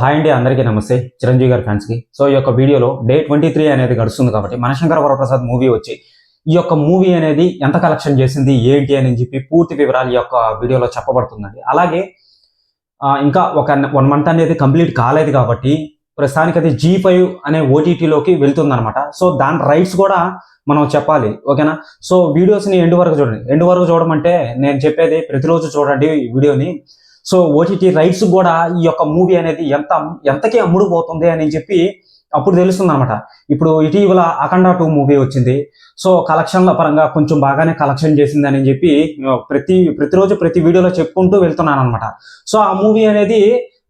Hi అండి అందరికీ నమస్తే. చిరంజీవి గారి ఫ్యాన్స్కి. సో ఈ యొక్క వీడియోలో డే ట్వంటీ త్రీ అనేది గడుస్తుంది కాబట్టి మనశంకర వరప్రసాద్ మూవీ వచ్చి ఈ యొక్క మూవీ అనేది ఎంత కలెక్షన్ చేసింది ఏంటి అని చెప్పి పూర్తి వివరాలు ఈ యొక్క వీడియోలో చెప్పబడుతుందండి. అలాగే ఇంకా ఒక వన్ మంత్ అనేది కంప్లీట్ కాలేదు కాబట్టి ప్రస్తుతానికి అది జీ ఫైవ్ అనే ఓటీటీలోకి వెళ్తుందనమాట సో దాని రైట్స్ కూడా మనం చెప్పాలి ఓకేనా? సో వీడియోస్ని ఎండు వరకు చూడండి. ఎండు వరకు చూడమంటే నేను చెప్పేది ప్రతిరోజు చూడండి ఈ వీడియోని. సో ఓటీటీ రైట్స్ కూడా ఈ యొక్క మూవీ అనేది ఎంత ఎంతకి అమ్ముడు పోతుంది అని చెప్పి అప్పుడు తెలుస్తుంది అనమాట ఇప్పుడు ఇటీవల అఖండ టూ మూవీ వచ్చింది. సో కలెక్షన్ల పరంగా కొంచెం బాగానే కలెక్షన్ చేసింది అని చెప్పి ప్రతి ప్రతిరోజు ప్రతి వీడియోలో చెప్పుకుంటూ వెళ్తున్నాను అనమాట సో ఆ మూవీ అనేది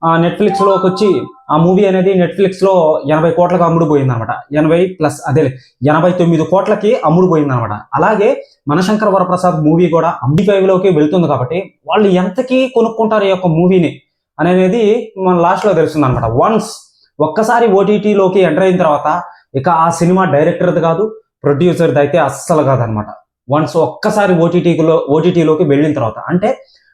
నెట్ఫ్లిక్స్లోకి వచ్చి ఆ మూవీ అనేది నెట్ఫ్లిక్స్లో ఎనభై కోట్లకు అమ్ముడు పోయింది అనమాట ఎనభై ప్లస్ అదే ఎనభై తొమ్మిది కోట్లకి అమ్ముడు పోయింది అనమాట అలాగే మనశంకర వరప్రసాద్ మూవీ కూడా అంబి ఫైవ్లోకి వెళ్తుంది కాబట్టి వాళ్ళు ఎంతకి కొనుక్కుంటారు ఈ యొక్క మూవీని అనేది మన లాస్ట్లో తెలుస్తుంది అనమాట వన్స్ ఒక్కసారి ఓటీటీలోకి ఎంటర్ అయిన తర్వాత ఇక ఆ సినిమా డైరెక్టర్ది కాదు ప్రొడ్యూసర్ది అయితే అస్సలు కాదనమాట. వన్స్ ఒక్కసారి ఓటీటీలో ఓటీటీలోకి వెళ్ళిన తర్వాత అంటే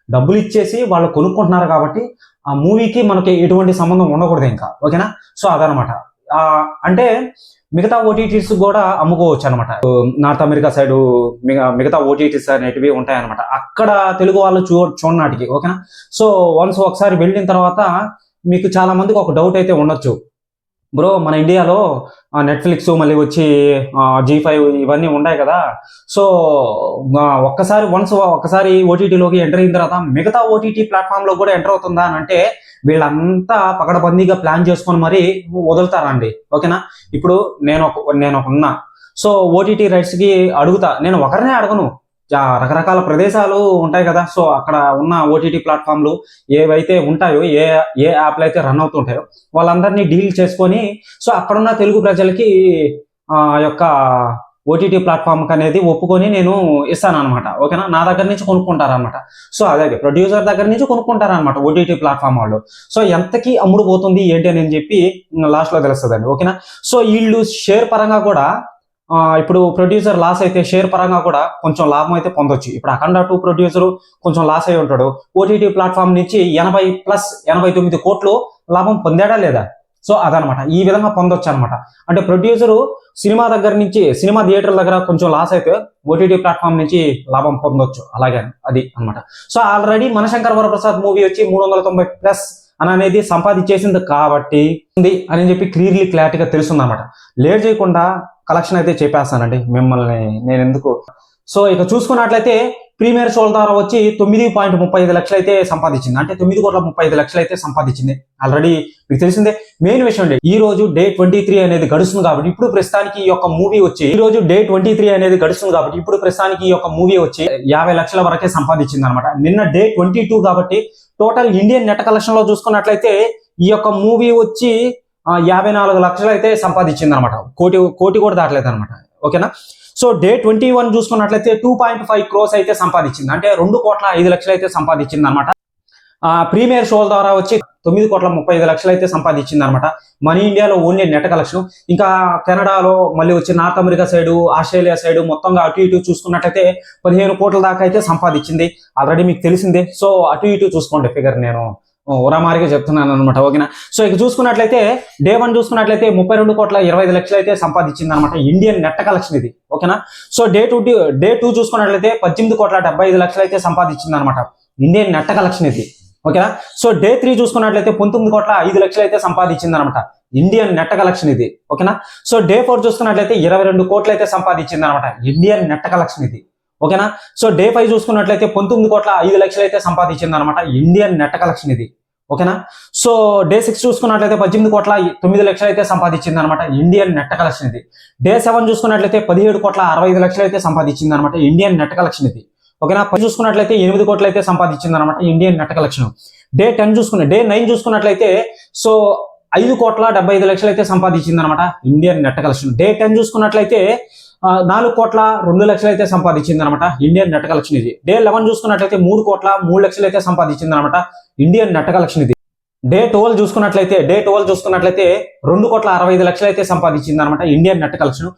డబ్బులు ఇచ్చేసి వాళ్ళు కొనుక్కుంటున్నారు కాబట్టి ఆ మూవీకి మనకి ఎటువంటి సంబంధం ఉండకూడదు ఇంకా. ఓకేనా? సో అదనమాట అంటే మిగతా ఓటీటీస్ కూడా అమ్ముకోవచ్చు అనమాట నార్త్ అమెరికా సైడ్ మిగతా ఓటీటీస్ అనేటివి ఉంటాయన్నమాట. అక్కడ తెలుగు వాళ్ళు చూ చూడనాటికి ఓకేనా? సో వన్స్ ఒకసారి వెళ్ళిన తర్వాత మీకు చాలా మందికి ఒక డౌట్ అయితే ఉండొచ్చు. బ్రో మన ఇండియాలో నెట్ఫ్లిక్స్ మళ్ళీ వచ్చి జీ ఫైవ్ ఇవన్నీ ఉన్నాయి కదా. సో ఒక్కసారి వన్స్ ఒక్కసారి ఓటీటీలోకి ఎంటర్ అయిన తర్వాత మిగతా ఓటీటీ ప్లాట్ఫామ్లో కూడా ఎంటర్ అవుతుందా అని అంటే వీళ్ళంతా పకడబందీగా ప్లాన్ చేసుకొని మరి వదులుతారండి. ఓకేనా? ఇప్పుడు నేను ఒక నేను ఒక ఉన్నా. సో ఓటీటీ రైట్స్కి అడుగుతా. నేను ఒకరినే అడగను. రకరకాల ప్రదేశాలు ఉంటాయి కదా. సో అక్కడ ఉన్న ఓటీటీ ప్లాట్ఫామ్లు ఏవైతే ఉంటాయో ఏ ఏ యాప్లు అయితే రన్ అవుతుంటాయో వాళ్ళందరినీ డీల్ చేసుకొని సో అక్కడున్న తెలుగు ప్రజలకి ఆ యొక్క ఓటీటీ ప్లాట్ఫామ్కి అనేది ఒప్పుకొని నేను ఇస్తాను అనమాట ఓకేనా? నా దగ్గర నుంచి కొనుక్కుంటారనమాట సో అదే ప్రొడ్యూసర్ దగ్గర నుంచి కొనుక్కుంటారనమాట ఓటీటీ ప్లాట్ఫామ్ వాళ్ళు. సో ఎంతకి అమ్ముడు పోతుంది ఏంటి అని చెప్పి లాస్ట్లో తెలుస్తుందండి. ఓకేనా? సో వీళ్ళు షేర్ పరంగా కూడా ఇప్పుడు ప్రొడ్యూసర్ లాస్ అయితే షేర్ పరంగా కూడా కొంచెం లాభం అయితే పొందొచ్చు. ఇప్పుడు అఖండ టూ ప్రొడ్యూసర్ కొంచెం లాస్ అయి ఉంటాడు. ఓటీటీ ప్లాట్ఫామ్ నుంచి ఎనభై ప్లస్ ఎనభై తొమ్మిది కోట్లు లాభం పొందాడా లేదా? సో అదనమాట. ఈ విధంగా పొందొచ్చు అనమాట అంటే ప్రొడ్యూసరు సినిమా దగ్గర నుంచి సినిమా థియేటర్ దగ్గర కొంచెం లాస్ అయితే ఓటీటీ ప్లాట్ఫామ్ నుంచి లాభం పొందొచ్చు. అలాగే అది అన్నమాట. So already Manashankar Varaprasad movie వచ్చి మూడు వందల తొంభై ప్లస్ అని అనేది సంపాదించేసింది కాబట్టి ఉంది అని చెప్పి క్లియర్లీ క్లారిటీగా తెలుస్తుంది అనమాట లేట్ చేయకుండా కలెక్షన్ అయితే చెప్పేస్తానండి మిమ్మల్ని నేను ఎందుకు సో ఇక చూసుకున్నట్లయితే ప్రీమియర్ షోల ద్వారా వచ్చి తొమ్మిది పాయింట్ ముప్పై ఐదు లక్షలు అయితే సంపాదించింది. అంటే తొమ్మిది కోట్ల ముప్పై ఐదు లక్షలు అయితే సంపాదించింది. ఆల్రెడీ మీకు తెలిసిందే మెయిన్ విషయం అండి ఈ రోజు డే ట్వంటీ త్రీ అనేది గడుస్తుంది కాబట్టి ఇప్పుడు ప్రస్తుతానికి ఈ యొక్క మూవీ వచ్చి ఈ రోజు డే ట్వంటీ త్రీ అనేది గడుస్తుంది కాబట్టి ఇప్పుడు ప్రస్తుతానికి ఈ యొక్క మూవీ వచ్చి యాభై లక్షల వరకే సంపాదించింది అనమాట నిన్న డే ట్వంటీ టూ కాబట్టి టోటల్ ఇండియన్ నెట్ కలెక్షన్లో చూసుకున్నట్లయితే ఈ యొక్క మూవీ వచ్చి యాభై నాలుగు లక్షలు అయితే సంపాదించింది అనమాట కోటి కోటి కూడా దాటలేదు అనమాట ఓకేనా? సో డే ట్వంటీ వన్ చూసుకున్నట్లయితే టూ పాయింట్ ఫైవ్ క్రోస్ అయితే సంపాదించింది. అంటే రెండు కోట్ల ఐదు లక్షలు అయితే సంపాదించింది అనమాట ప్రీమియర్ షోల ద్వారా వచ్చి తొమ్మిది కోట్ల ముప్పై ఐదు లక్షలు అయితే సంపాదించింది అనమాట మన ఇండియాలో ఓన్లీ నెట్ కలెక్షన్. ఇంకా కెనడాలో మళ్ళీ వచ్చి North America side Australia side మొత్తంగా అటు ఇటు చూసుకున్నట్టయితే పదిహేను కోట్ల దాకా అయితే సంపాదించింది. ఆల్రెడీ మీకు తెలిసిందే. సో అటు ఇటు చూసుకోండి ఫిగర్ నేను. ఉరామారిగా చెప్తున్నాను అనమాట ఓకేనా? సో ఇక చూసుకున్నట్లయితే డే వన్ చూసుకున్నట్లయితే ముప్పై రెండు కోట్ల ఇరవై ఐదు లక్షలు అయితే సంపాదించింది అనమాట ఇండియన్ నెట్ కలెక్షన్ ఇది ఓకేనా? So day two day two చూసుకున్నట్లయితే పద్దెనిమిది కోట్ల డెబ్బై ఐదు లక్షలు అయితే సంపాదించింది అనమాట ఇండియన్ నెట్ కలెక్షన్ ఇది. ఓకేనా? సో డే త్రీ చూసుకున్నట్లయితే పంతొమ్మిది కోట్ల ఐదు లక్షలు అయితే సంపాదించింది అనమాట ఇండియన్ నెట్ కలెక్షన్ ఇది. ఓకేనా? సో డే ఫోర్ చూసుకున్నట్లయితే ఇరవై రెండు కోట్లు అయితే సంపాదించింది అనమాట ఇండియన్ నెట్ కలెక్షన్ ఇది. ఓకేనా? సో డే ఫైవ్ చూసుకున్నట్లయితే పంతొమ్మిది కోట్ల ఐదు లక్షలు అయితే సంపాదించింది అనమాట ఇండియన్ నెట్ కలెక్షన్ ఇది. ఓకేనా? సో డే సిక్స్ చూసుకున్నట్లయితే పద్దెనిమిది కోట్ల తొమ్మిది లక్షలు అయితే సంపాదించింది అనమాట ఇండియన్ నెట్ కలెక్షన్ ఇది. డే సెవెన్ చూసుకున్నట్లయితే పదిహేడు కోట్ల అరవై ఐదు లక్షలు అయితే సంపాదించింది అనమాట ఇండియన్ నెట్ కలెక్షన్ ఇది. ఓకేనా? పది చూసుకున్నట్లయితే ఎనిమిది కోట్లు అయితే సంపాదించింది అనమాట Indian net collection. Day ten చూసుకున్న డే నైన్ చూసుకున్నట్లయితే సో ఐదు కోట్ల డెబ్బై ఐదు లక్షలు అయితే సంపాదించింది అనమాట Indian net collection. Day ten చూసుకున్నట్లయితే నాలుగు కోట్ల రెండు లక్షలు అయితే సంపాదించింది అనమాట ఇండియన్ నెట్ కలెక్షన్ ఇది. డే లెవెన్ చూసుకున్నట్లయితే మూడు కోట్ల మూడు లక్షలు అయితే సంపాదించింది అనమాట ఇండియన్ నెట్ కలెక్షన్ ఇది. డే ట్వెల్వ్ చూసుకున్నట్లయితే డే ట్వెల్వ్ చూసుకున్నట్లయితే రెండు కోట్ల అరవై ఐదు లక్షలు అయితే సంపాదించింది అనమాట Indian net collection.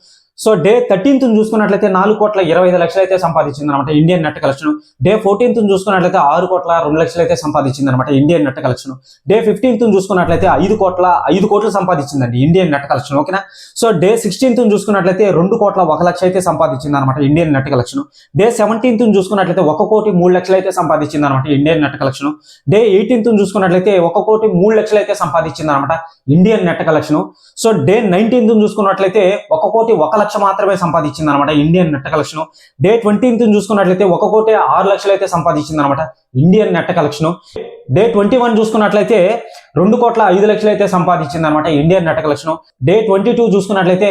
So day thirteenth చూసుకున్నట్లయితే నాలుగు కోట్ల ఇరవై ఐదు లక్షలు అయితే సంపాదించింది అనమాట Indian net collection. Day fourteenth చూసుకున్నట్లయితే ఆరు కోట్ల రెండు లక్షలు అయితే సంపాదించింది అనమాట Indian net collection. Day fifteenth చూసుకున్నట్లయితే ఐదు కోట్ల ఐదు కోట్లు సంపాదించిందండి ఇండియన్ నెట్ కలెక్షన్ ఓకేనా? సో డే సిక్స్టీన్త్ చూసుకున్నట్లయితే రెండు కోట్ల ఒక లక్ష అయితే సంపాదించింది అనమాట Indian net collection. Day seventeenth చూసుకున్నట్లయితే ఒక కోటి మూడు లక్షలు అయితే సంపాదించింది అనమాట Indian net collection. Day eighteenth చూసుకున్నట్లయితే ఒక కోటి మూడు లక్షలు అయితే సంపాదించింది అనమాట Indian net collection. So day nineteenth చూసుకున్నట్లయితే ఒక కోటి ఒక లక్ష మాత్రమే సంపాదించింది అనమాట Indian net collection day twentieth చూసుకున్నట్లయితే ఒక కోటి ఆరు లక్షలు అయితే సంపాదించింది అనమాట Indian net collection day twenty one చూసుకున్నట్లయితే రెండు కోట్ల ఐదు లక్షలు అయితే సంపాదించింది అనమాట Indian net collection day twenty two చూసుకున్నట్లయితే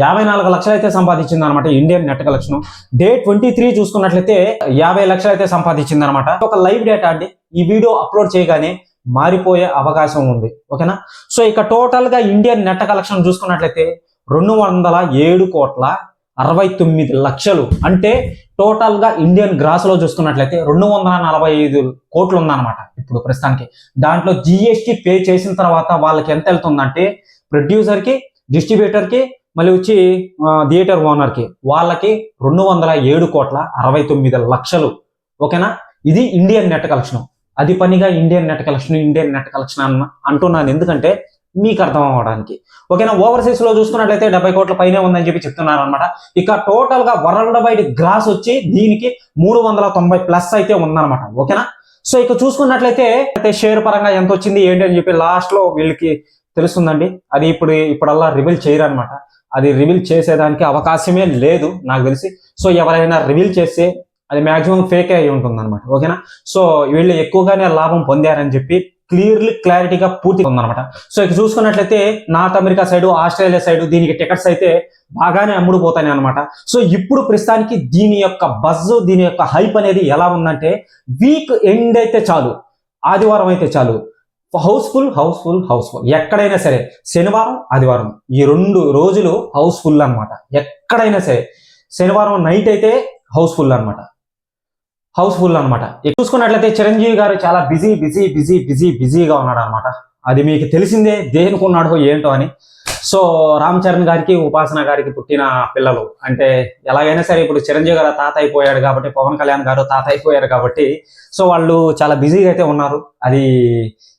యాభై నాలుగు లక్షలు అయితే సంపాదించింది అనమాట Indian net collection day twenty three చూసుకున్నట్లయితే యాభై లక్షలు అయితే సంపాదించింది అనమాట ఒక లైవ్ డేటా అండి. ఈ వీడియో అప్లోడ్ చేయగానే మారిపోయే అవకాశం ఉంది. ఓకేనా? సో ఇక టోటల్గా ఇండియన్ నెట్ కలెక్షన్ చూసుకున్నట్లయితే రెండు వందల ఏడు కోట్ల అరవై తొమ్మిది లక్షలు. అంటే టోటల్గా ఇండియన్ గ్రాస్లో చూసుకున్నట్లయితే రెండు వందల నలభై ఐదు కోట్లు ఉందన్నమాట ఇప్పుడు ప్రస్తుతానికి. దాంట్లో జిఎస్టీ పే చేసిన తర్వాత వాళ్ళకి ఎంత వెళ్తుందంటే ప్రొడ్యూసర్కి డిస్ట్రిబ్యూటర్కి మళ్ళీ వచ్చి థియేటర్ ఓనర్కి వాళ్ళకి రెండు వందల ఏడు కోట్ల అరవై తొమ్మిది లక్షలు. ఓకేనా? ఇది ఇండియన్ నెట్ కలెక్షన్. అది పనిగా Indian net collection Indian net collection అన్న అంటున్నాను. ఎందుకంటే మీకు అర్థం అవ్వడానికి ఓకేనా? ఓవర్సీస్లో చూసుకున్నట్లయితే డెబ్బై కోట్ల పైనే ఉందని చెప్పి చెప్తున్నారు అనమాట ఇక టోటల్గా వరల్డ్ వైడ్ గ్రాస్ వచ్చి దీనికి మూడు వందల తొంభై ప్లస్ అయితే ఉందన్నమాట. ఓకేనా? సో ఇక చూసుకున్నట్లయితే అయితే షేర్ పరంగా ఎంత వచ్చింది ఏంటి అని చెప్పి లాస్ట్లో వీళ్ళకి తెలుస్తుందండి. అది ఇప్పుడు ఇప్పుడల్లా రివీల్ చేయరు అనమాట అది రివీల్ చేసేదానికి అవకాశమే లేదు నాకు తెలిసి. సో ఎవరైనా రివీల్ చేస్తే అది మాక్సిమం ఫేక్ అయి ఉంటుంది అనమాట ఓకేనా? సో వీళ్ళు ఎక్కువగానే లాభం పొందారని చెప్పి క్లియర్లీ క్లారిటీగా పూర్తిగా ఉందన్నమాట. సో ఇక చూసుకున్నట్లయితే North America side Australia side దీనికి టికెట్స్ అయితే బాగానే అమ్ముడుపోతాయి అనమాట సో ఇప్పుడు ప్రస్తుతానికి దీని యొక్క బజ్ దీని యొక్క హైప్ అనేది ఎలా ఉందంటే వీక్ ఎండ్ అయితే చాలు. ఆదివారం అయితే చాలు. House full house full house full. ఎక్కడైనా సరే శనివారం ఆదివారం ఈ రెండు రోజులు హౌస్ఫుల్ అన్నమాట. ఎక్కడైనా సరే శనివారం నైట్ అయితే హౌస్ఫుల్ అన్నమాట. హౌస్ఫుల్ అనమాట చూసుకున్నట్లయితే చిరంజీవి గారు చాలా బిజీ బిజీ బిజీ బిజీ బిజీగా ఉన్నాడు అనమాట అది మీకు తెలిసిందే దేనికున్నాడో ఏంటో అని. సో రామ్ చరణ్ గారికి ఉపాసన గారికి పుట్టిన పిల్లలు. అంటే ఎలాగైనా సరే ఇప్పుడు చిరంజీవి గారు తాత అయిపోయాడు కాబట్టి పవన్ కళ్యాణ్ గారు తాత అయిపోయారు కాబట్టి సో వాళ్ళు చాలా బిజీగా అయితే ఉన్నారు. అది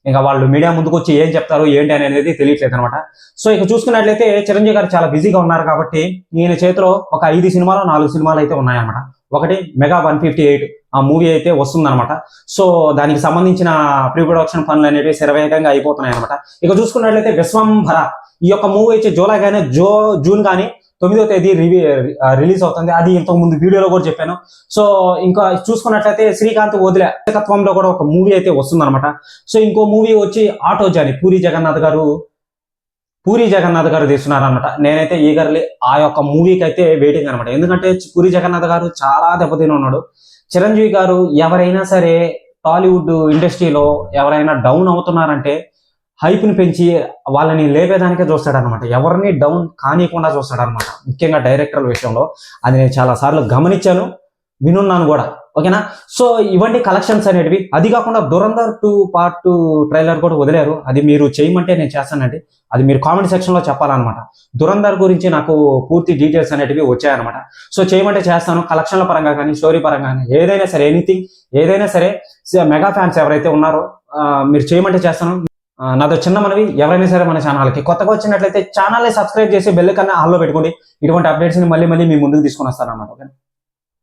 ఇంకా వాళ్ళు మీడియా ముందుకు వచ్చి ఏం చెప్తారు ఏంటి అనేది తెలియట్లేదు అనమాట సో ఇక చూసుకున్నట్లయితే చిరంజీవి గారు చాలా బిజీగా ఉన్నారు కాబట్టి ఈయన చేతిలో ఒక ఐదు సినిమాలు నాలుగు సినిమాలు అయితే ఉన్నాయన్నమాట. ఒకటి మెగా వన్ ఫిఫ్టీ ఎయిట్. ఆ మూవీ అయితే వస్తుందన్నమాట. సో దానికి సంబంధించిన ప్రీ ప్రొడక్షన్ పనులు అనేవి శరవేగంగా అయిపోతున్నాయి అనమాట ఇక చూసుకున్నట్లయితే విశ్వంభర ఈ యొక్క మూవీ వచ్చి జూలై కానీ జో జూన్ కానీ తొమ్మిదో తేదీ రివీ రిలీజ్ అవుతుంది. అది ఇంతకు ముందు వీడియోలో కూడా చెప్పాను. సో ఇంకా చూసుకున్నట్లయితే శ్రీకాంత్ వదిలే తత్వంలో కూడా ఒక మూవీ అయితే వస్తుందన్నమాట. సో ఇంకో మూవీ వచ్చి ఆటో జాని పూరి జగన్నాథ్ గారు పూరి జగన్నాథ్ గారు తీస్తున్నారనమాట నేనైతే ఈగర్లీ ఆ యొక్క మూవీకి అయితే వెయిటింగ్ అనమాట. ఎందుకంటే పూరి జగన్నాథ్ గారు చాలా దెబ్బతిని ఉన్నాడు. చిరంజీవి గారు ఎవరైనా సరే టాలీవుడ్ ఇండస్ట్రీలో ఎవరైనా డౌన్ అవుతున్నారంటే హైప్ని పెంచి వాళ్ళని లేపేదానికే చూస్తాడనమాట ఎవరిని డౌన్ కానియకుండా చూస్తాడనమాట ముఖ్యంగా డైరెక్టర్ల విషయంలో అది నేను చాలా సార్లు గమనించాను వినున్నాను కూడా. ఓకేనా? సో ఇవన్నీ కలెక్షన్స్ అనేటివి అది కాకుండా Dhurandhar two part two trailer కూడా వదిలేరు. అది మీరు చేయమంటే నేను చేస్తానండి. అది మీరు కామెంట్ సెక్షన్లో చెప్పాలన్నమాట. దురంధర్ గురించి నాకు పూర్తి డీటెయిల్స్ అనేటివి వచ్చాయన్నమాట. సో చేయమంటే చేస్తాను. కలెక్షన్ల పరంగా కానీ స్టోరీ పరంగా కానీ ఏదైనా సరే ఎనీథింగ్ ఏదైనా సరే మెగా ఫ్యాన్స్ ఎవరైతే ఉన్నారో మీరు చేయమంటే చేస్తాను. నాతో చిన్న మనవి ఎవరైనా సరే మన ఛానల్కి కొత్తగా వచ్చినట్లయితే ఛానల్ని సబ్స్క్రైబ్ చేసి బెల్ కన్నా హాల్లో పెట్టుకోండి. ఇటువంటి అప్డేట్స్ని మళ్ళీ మళ్ళీ మీ ముందుకు తీసుకొని వస్తాను అనమాట ఓకే